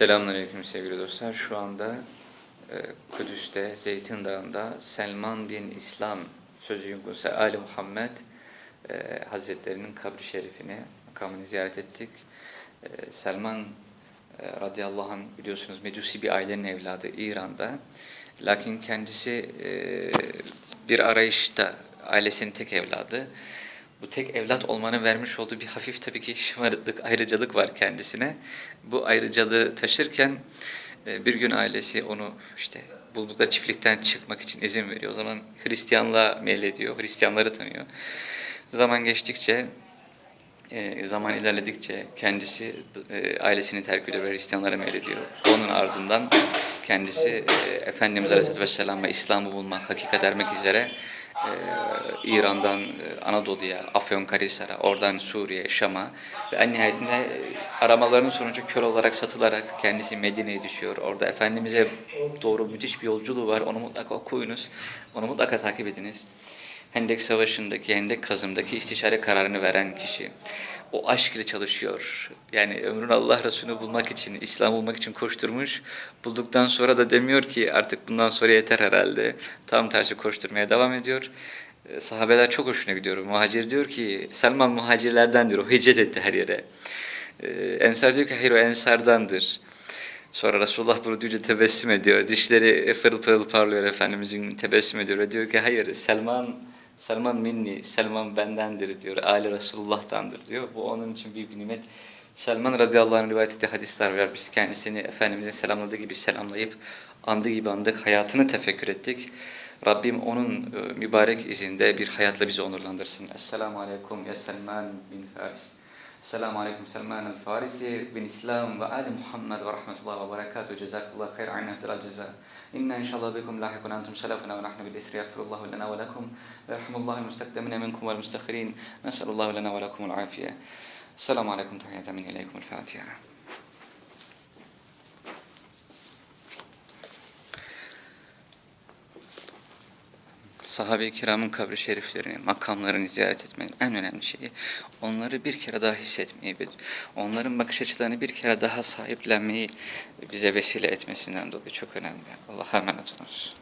Selamünaleyküm sevgili dostlar. Şu anda e, Kudüs'te, Zeytin Dağı'nda Selman bin İslam sözü yungusu Ali Muhammed e, Hazretlerinin kabri şerifini, makamını ziyaret ettik. E, Selman e, radıyallahu anh biliyorsunuz Mecusi bir ailenin evladı İran'da. Lakin kendisi e, bir arayışta ailesinin tek evladı. Bu tek evlat olmanın vermiş olduğu bir hafif tabii ki şımarıklık, ayrıcalık var kendisine. Bu ayrıcalığı taşırken e, bir gün ailesi onu işte buldukları çiftlikten çıkmak için izin veriyor. O zaman Hristiyanlığa meylediyor, Hristiyanları tanıyor. Zaman geçtikçe, e, zaman ilerledikçe kendisi e, ailesini terk ediyor ve Hristiyanlara meylediyor. Onun ardından kendisi Efendimiz Aleyhisselatü Vesselam ve İslam'ı bulmak, hakikat ermek üzere e, İran'dan Anadolu'ya, Afyonkarahisar'a, oradan Suriye, Şam'a ve en nihayetinde e, aramalarının sonucu kör olarak satılarak kendisi Medine'ye düşüyor. Orada Efendimiz'e doğru müthiş bir yolculuğu var. Onu mutlaka okuyunuz. Onu mutlaka takip ediniz. Hendek Savaşı'ndaki, Hendek kazımdaki istişare kararını veren kişi. O aşk ile çalışıyor. Yani ömrünü Allah Resulü'nü bulmak için, İslam bulmak için koşturmuş. Bulduktan sonra da demiyor ki artık bundan sonra yeter herhalde. Tam tersi koşturmaya devam ediyor. Ee, Sahabeler çok hoşuna gidiyor. Muhacir diyor ki, Selman muhacirlerdendir. O hicret etti her yere. Ee, Ensar diyor ki, hayır o Ensardandır. Sonra Resulullah bunu duyunca tebessüm ediyor. Dişleri pırıl pırıl parlıyor Efendimizin tebessüm ediyor. Diyor ki hayır Selman Selman minni, Selman bendendir diyor. Ali Resulullah'tandır diyor. Bu onun için büyük bir nimet. Selman radıyallahu anh rivayet ettiği hadisler var. Biz kendisini Efendimizin selamladığı gibi selamlayıp andığı gibi andık. Hayatını tefekkür ettik. Rabbim onun e, mübarek izinde bir hayatla bizi onurlandırsın. Esselamu aleyküm ya Selman bin Faris. السلام عليكم سلمان الفارسي بن إسلام وآل محمد ورحمة الله وبركاته. جزاك الله خير. عنا هدر الجزاء. إنا إن شاء الله بكم لاحقا أنتم سلفنا ونحن بالإسر. يغفر الله لنا ولكم. ويرحم الله المستقدمين منكم والمستخرين نسأل الله لنا ولكم العافية. السلام عليكم. تحية من إليكم. الفاتحة. Sahabe-i kiramın kabri şeriflerini, makamlarını ziyaret etmenin en önemli şeyi onları bir kere daha hissetmeyi, onların bakış açılarını bir kere daha sahiplenmeyi bize vesile etmesinden dolayı çok önemli. Allah'a emanet olunuz.